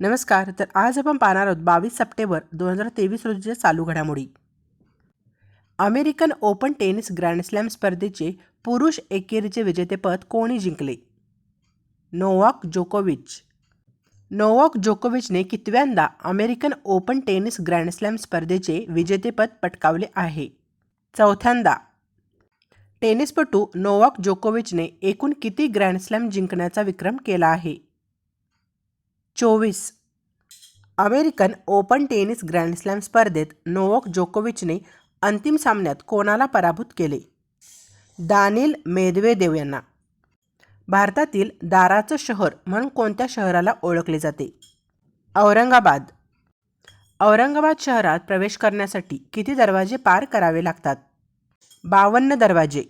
नमस्कार तर आज आपण पाहणार आहोत बावीस सप्टेंबर दोन हजार तेवीस रोजीच्या चालू घडामोडी. American open tennis grand slam स्पर्धेचे पुरुष एकेरीचे विजेतेपद कोणी जिंकले? नोवाक जोकोविच. नोवाक जोकोविचने कितव्यांदा American open tennis grand slam स्पर्धेचे विजेतेपद पटकावले आहे? चौथ्यांदा. टेनिसपटू नोवाक जोकोविचने एकूण किती ग्रँड स्लॅम जिंकण्याचा विक्रम केला आहे? चोवीस. American open tennis grand slam स्पर्धेत नोवोक जोकोविचने अंतिम सामन्यात कोणाला पराभूत केले? दानिल मेदवेदेव यांना. भारतातील दाराचं शहर म्हणून कोणत्या शहराला ओळखले जाते? औरंगाबाद. औरंगाबाद शहरात प्रवेश करण्यासाठी किती दरवाजे पार करावे लागतात? बावन्न दरवाजे.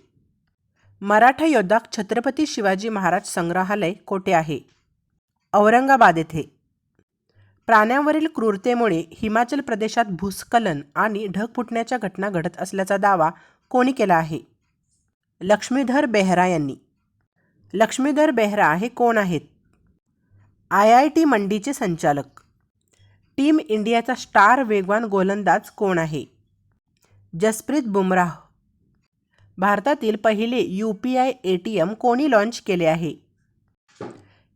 मराठा योद्धा छत्रपती शिवाजी महाराज संग्रहालय कोठे आहे? औरंगाबाद येथे. प्राण्यांवरील क्रूरतेमुळे हिमाचल प्रदेशात भूस्खलन आणि ढग फुटण्याच्या घटना घडत असल्याचा दावा कोणी केला आहे? लक्ष्मीधर बेहरा यांनी. लक्ष्मीधर बेहरा हे कोण आहेत? आय आय टी मंडीचे संचालक. टीम इंडियाचा स्टार वेगवान गोलंदाज कोण आहे? जसप्रीत बुमराह. भारतातील पहिले U P I A T M कोणी लॉन्च केले आहे?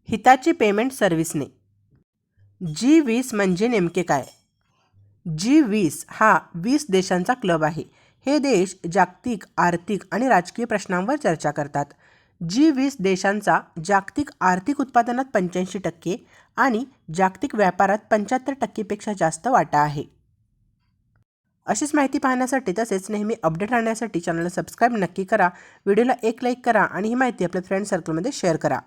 हिताची पेमेंट सर्व्हिसने. जी वीस म्हणजे नेमके काय? जी वीस हा वीस देशांचा क्लब आहे. हे देश जागतिक आर्थिक आणि राजकीय प्रश्नांवर चर्चा करतात. जी वीस देशांचा जागतिक आर्थिक उत्पादनात पंच्याऐंशी टक्के आणि जागतिक व्यापारात पंच्याहत्तर टक्केपेक्षा जास्त वाटा आहे. अशीच माहिती पाहण्यासाठी तसेच नेहमी अपडेट राहण्यासाठी चॅनलला सबस्क्राईब नक्की करा. व्हिडिओला एक लाईक करा आणि ही माहिती आपल्या फ्रेंड सर्कलमध्ये शेअर करा.